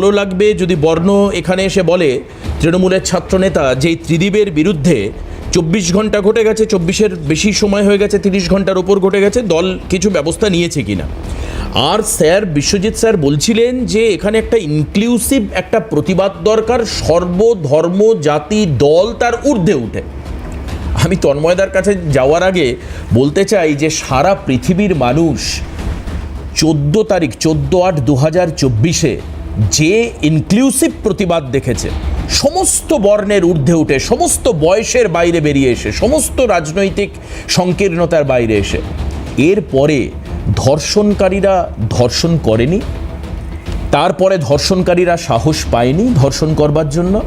ভালো লাগবে যদি বর্ণ এখানে এসে বলে। তৃণমূলের ছাত্রনেতা যে এই ত্রিদীপের বিরুদ্ধে চব্বিশ ঘণ্টা ঘটে গেছে, চব্বিশের বেশি সময় হয়ে গেছে, তিরিশ ঘণ্টার ওপর ঘটে গেছে, দল কিছু ব্যবস্থা নিয়েছে কিনা? আর স্যার বিশ্বজিৎ স্যার বলছিলেন যে এখানে একটা ইনক্লুসিভ একটা প্রতিবাদ দরকার, সর্বধর্ম, জাতি, দল তার ঊর্ধ্বে উঠে। আমি তন্ময়দার কাছে যাওয়ার আগে বলতে চাই যে সারা পৃথিবীর মানুষ চোদ্দ তারিখ, চোদ্দ আট দু হাজার চব্বিশে যে ইনক্লুসিভ প্রতিবাদ দেখেছে, সমস্ত বর্ণের ঊর্ধ্বে উঠে, সমস্ত বয়সের বাইরে বেরিয়ে এসে, সমস্ত রাজনৈতিক সংকীর্ণতার বাইরে এসে এরপরে ধর্ষণকারীরা ধর্ষণ করেনি? তারপরে ধর্ষণকারীরা সাহস পায়নি ধর্ষণ করবার জন্য?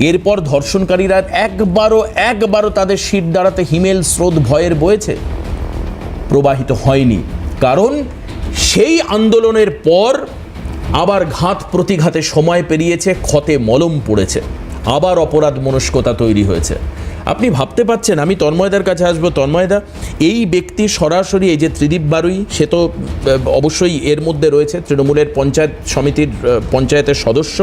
এরপর ধর্ষণকারীরা একবারও একবারও তাদের শির দাঁড়াতে হিমেল স্রোত ভয়ের বয়েছে? প্রবাহিত হয়নি। কারণ সেই আন্দোলনের পর আবার ঘাত প্রতিঘাতে সময় পেরিয়েছে ক্ষতে মলম পড়েছে। আবার অপরাধ মনস্কতা তৈরি হয়েছে। আপনি ভাবতে পারছেন, আমি তন্ময়দার কাছে আসব। তন্ময়দা, এই ব্যক্তি সরাসরি এই যে ত্রিদীপ বারুই, সে তো অবশ্যই এর মধ্যে রয়েছে, তৃণমূলের পঞ্চায়েত সমিতির পঞ্চায়েতের সদস্য।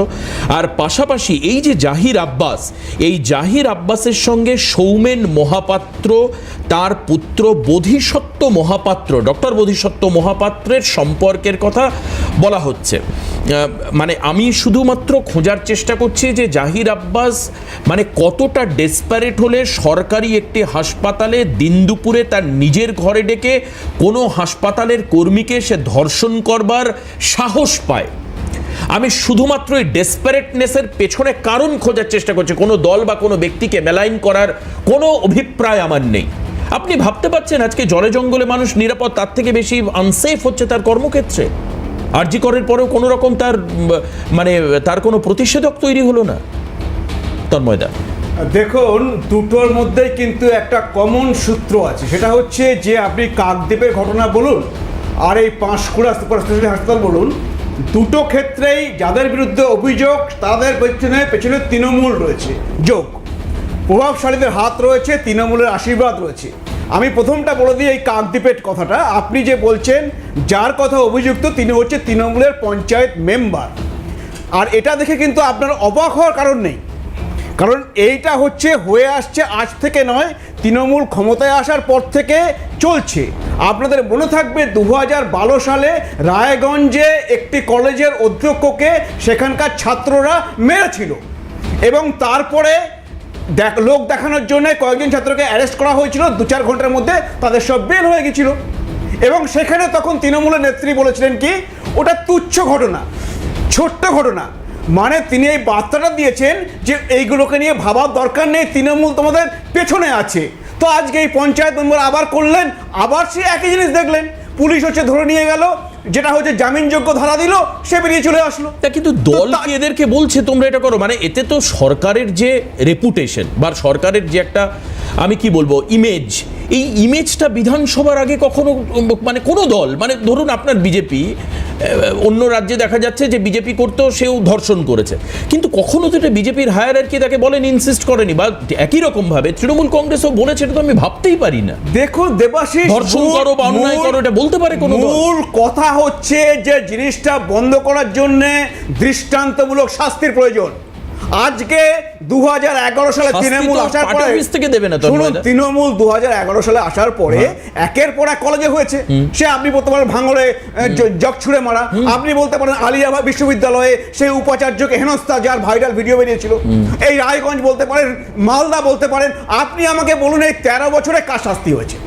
আর পাশাপাশি এই যে জাহির আব্বাস, এই জাহির আব্বাসের সঙ্গে সৌমেন মহাপাত্র, তার পুত্র বোধিসত্ত্ব মহাপাত্র, ডক্টর বোধিসত্ত্ব মহাপাত্রের সম্পর্কের কথা বলা হচ্ছে। মানে আমি শুধুমাত্র খোঁজার চেষ্টা করছি যে জাহির আব্বাস মানে কতটা ডেসপারেট হলে সরকারি একটি হাসপাতালে দিন দুপুরে তার নিজের ঘরে ডেকে কোনো হাসপাতালের কর্মীকে সে ধর্ষণ করবার সাহস পায়। আমি শুধুমাত্র এই ডেসপারেটনেসের পেছনে কারণ খোঁজার চেষ্টা করছি, কোনো দল বা কোনো ব্যক্তিকে মেলাইন করার কোনো অভিপ্রায় আমার নেই। আপনি ভাবতে পারছেন আজকে জলে জঙ্গলে মানুষ নিরাপদ, তার থেকে বেশি আনসেফ হচ্ছে তার কর্মক্ষেত্রে? আরজি করের পরেও কোনো রকম তার মানে তার কোনো প্রতিষেধক তৈরি হলো না তন্ময়দা দেখুন, দুটোর মধ্যেই কিন্তু একটা কমন সূত্র আছে। সেটা হচ্ছে যে আপনি কাকদ্বীপের ঘটনা বলুন, আর এই পাঁশকুড়া সুপার স্পেশালিটি হাসপাতাল বলুন, দুটো ক্ষেত্রেই যাদের বিরুদ্ধে অভিযোগ, তাদের পেছনে পেছনে তৃণমূল রয়েছে। যোগ। প্রভাবশালীদের হাত রয়েছে, তৃণমূলের আশীর্বাদ রয়েছে। আমি প্রথমটা বলে দিই এই কাকদ্বীপের কথাটা। আপনি যে বলছেন, যার কথা অভিযুক্ত, তিনি হচ্ছে তৃণমূলের পঞ্চায়েত মেম্বার। আর এটা দেখে কিন্তু আপনার অবাক হওয়ার কারণ নেই। কারণ এইটা হচ্ছে, হয়ে আসছে আজ থেকে নয়, তৃণমূল ক্ষমতায় আসার পর থেকে চলছে। আপনাদের মনে থাকবে দু সালে রায়গঞ্জে একটি কলেজের অধ্যক্ষকে সেখানকার ছাত্ররা মেরেছিল। এবং তারপরে দেখ, লোক দেখানোর জন্য কয়েকজন ছাত্রকে অ্যারেস্ট করা হয়েছিল, দু চার ঘণ্টার মধ্যে তাদের সব বেল হয়ে গেছিল। এবং সেখানে তখন তৃণমূলের নেত্রী বলেছিলেন কি, ওটা তুচ্ছ ঘটনা, ছোট্ট ঘটনা। মানে তিনি এই বার্তাটা দিয়েছেন যে এইগুলোকে নিয়ে ভাবার দরকার নেই, তৃণমূল তোমাদের পেছনে আছে। তো আজকে এই পঞ্চায়েত মেম্বার আবার করলেন, আবার সে একই জিনিস দেখলেন। পুলিশ হচ্ছে ধরে নিয়ে গেল যেটা হচ্ছে জামিনযোগ্য ধারা দিল সে বেরিয়ে চলে আসলো। তা কিন্তু দল এদেরকে বলছে তোমরা এটা করো? মানে এতে তো সরকারের যে রেপুটেশন বা সরকারের যে একটা আমি কি বলব ইমেজ এই ইমেজটা বিধানসভার আগে কখনো মানে কোনো দল মানে ধরুন আপনার বিজেপি অন্য রাজ্যে দেখা যাচ্ছে যে বিজেপি করতেও সেও ধর্ষণ করেছে। কিন্তু কখনো তো এটা বিজেপির হায়ার আর কি তাকে বলেন ইনসিস্ট করেনি বা একই রকম ভাবে তৃণমূল কংগ্রেসও বলেছে এটা তো আমি ভাবতেই পারি না। দেখুন দেবাশিস ধর্ষণ করো বা অন্যায় করো এটা বলতে পারে কোনো মূল কথা হচ্ছে যে জিনিসটা বন্ধ করার জন্য দৃষ্টান্তমূলক শাস্তির প্রয়োজন। আজকে দু সালে তৃণমূল আসার পরে থেকে দেবে না শুনুন তৃণমূল দু সালে আসার পরে একের পর এক কলেজে হয়েছে। সে আপনি বলতে পারেন ভাঙড়ে জগ ছুড়ে মারা। আপনি বলতে পারেন আলিয়াবাদ বিশ্ববিদ্যালয়ে সেই উপাচার্যকে হেনস্থা যার ভাইরাল ভিডিও বেরিয়েছিল। এই রায়গঞ্জ বলতে পারেন মালদা বলতে পারেন আপনি আমাকে বলুন এই তেরো বছরে কার শাস্তি হয়েছে?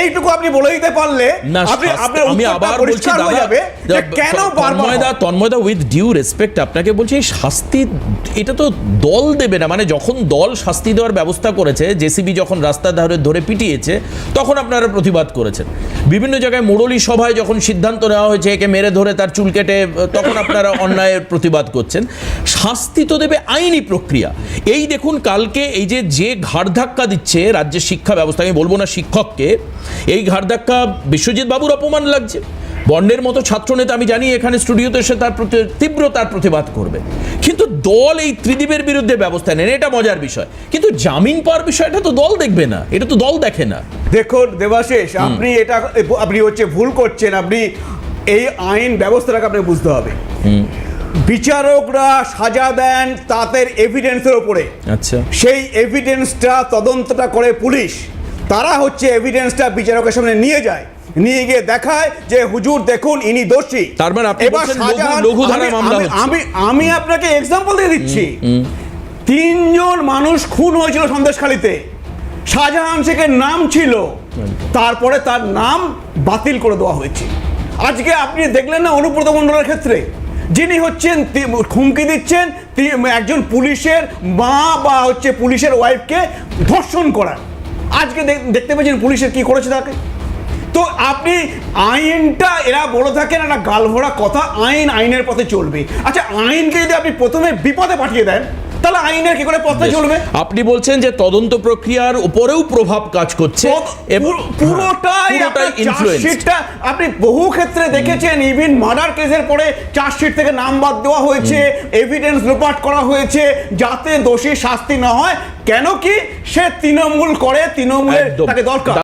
এইটুকু আপনি বলে দিতে পারলে আপনি আমি আবার বলছি দাদা কেন তন্ময়দা তন্ময়দা উইথ ডিউ রেসপেক্ট আপনাকে বলছি এই শাস্তি এটা তো দল দেবে না মানে যখন দল শাস্তি দেওয়ার ব্যবস্থা করেছে জেসিবি যখন রাস্তা ধারে ধরে পিটিয়েছে তখন আপনারা প্রতিবাদ করেছেন। বিভিন্ন জায়গায় মোড়লি সভায় যখন সিদ্ধান্ত নেওয়া হয়েছে একে মেরে ধরে তার চুল কেটে তখন আপনারা অন্যায়ের প্রতিবাদ করছেন। শাস্তি তো দেবে আইনি প্রক্রিয়া। এই দেখুন কালকে এই যে যে ঘাড় ধাক্কা দিচ্ছে রাজ্যের শিক্ষা ব্যবস্থা আমি বলব না শিক্ষককে এই ঘাড় ধাক্কা বিশ্বজিৎ বাবুর অপমান লাগছে। বর্ণের মতো ছাত্রনেতা আমি জানি এখানে স্টুডিওতে এসে তার প্রতি তীব্র তার প্রতিবাদ করবে। কিন্তু দল এই ত্রিদীপের বিরুদ্ধে ব্যবস্থা নেন এটা মজার বিষয়। কিন্তু জামিন পাওয়ার বিষয়টা তো দল দেখবে না এটা তো দল দেখে না। দেখুন দেবাশিস আপনি এটা আপনি হচ্ছে ভুল করছেন আপনি এই আইন ব্যবস্থাটাকে আপনাকে বুঝতে হবে। বিচারকরা সাজা দেন তাদের এভিডেন্সের ওপরে আচ্ছা। সেই এভিডেন্সটা তদন্তটা করে পুলিশ। তারা হচ্ছে এভিডেন্সটা বিচারকের সামনে নিয়ে যায় নিয়ে গিয়ে দেখায় যে হুজুর দেখুন ইনি দোষী। তার মানে আপনি লঘু- ধারায় মামলা আমি- আমি আপনাকে এক্সাম্পল দিয়ে দিচ্ছি। তিনজন মানুষ খুন হয়েছিল সন্দেশখালিতে। শাহজাহান শেখের নাম ছিল। তারপরে তার নাম বাতিল করে দেওয়া হয়েছে। আজকে আপনি দেখলেন না অনুব্রত মণ্ডলের ক্ষেত্রে? যিনি হচ্ছেন হুমকি দিচ্ছেন একজন পুলিশের মা বা হচ্ছে পুলিশের ওয়াইফকে ধর্ষণ করার। আজকে দেখতে পেয়েছেন পুলিশের কি করেছে তাকে? তো আপনি আইনটা এরা বলে থাকেন, একটা গালভরা কথা, আইন আইনের পথে চলবে। আচ্ছা আইনকে যদি আপনি প্রথমে বিপদে পাঠিয়ে দেন তাহলে আইনের কি করে চলবে? আপনি বলছেন যে তদন্ত প্রক্রিয়ার উপরেও প্রভাব কাজ করছে। পুরোটাই হ্যাঁ, চার্জশিটটা আপনি বহু ক্ষেত্রে দেখেছেন ইভিন মার্ডার কেসের পরে চার্জশিট থেকে নাম বাদ দেওয়া হয়েছে এভিডেন্স লোপাট করা হয়েছে যাতে দোষী শাস্তি না হয়। কেন কি? সে তৃণমূল করে তৃণমূলের তাকে দরকার।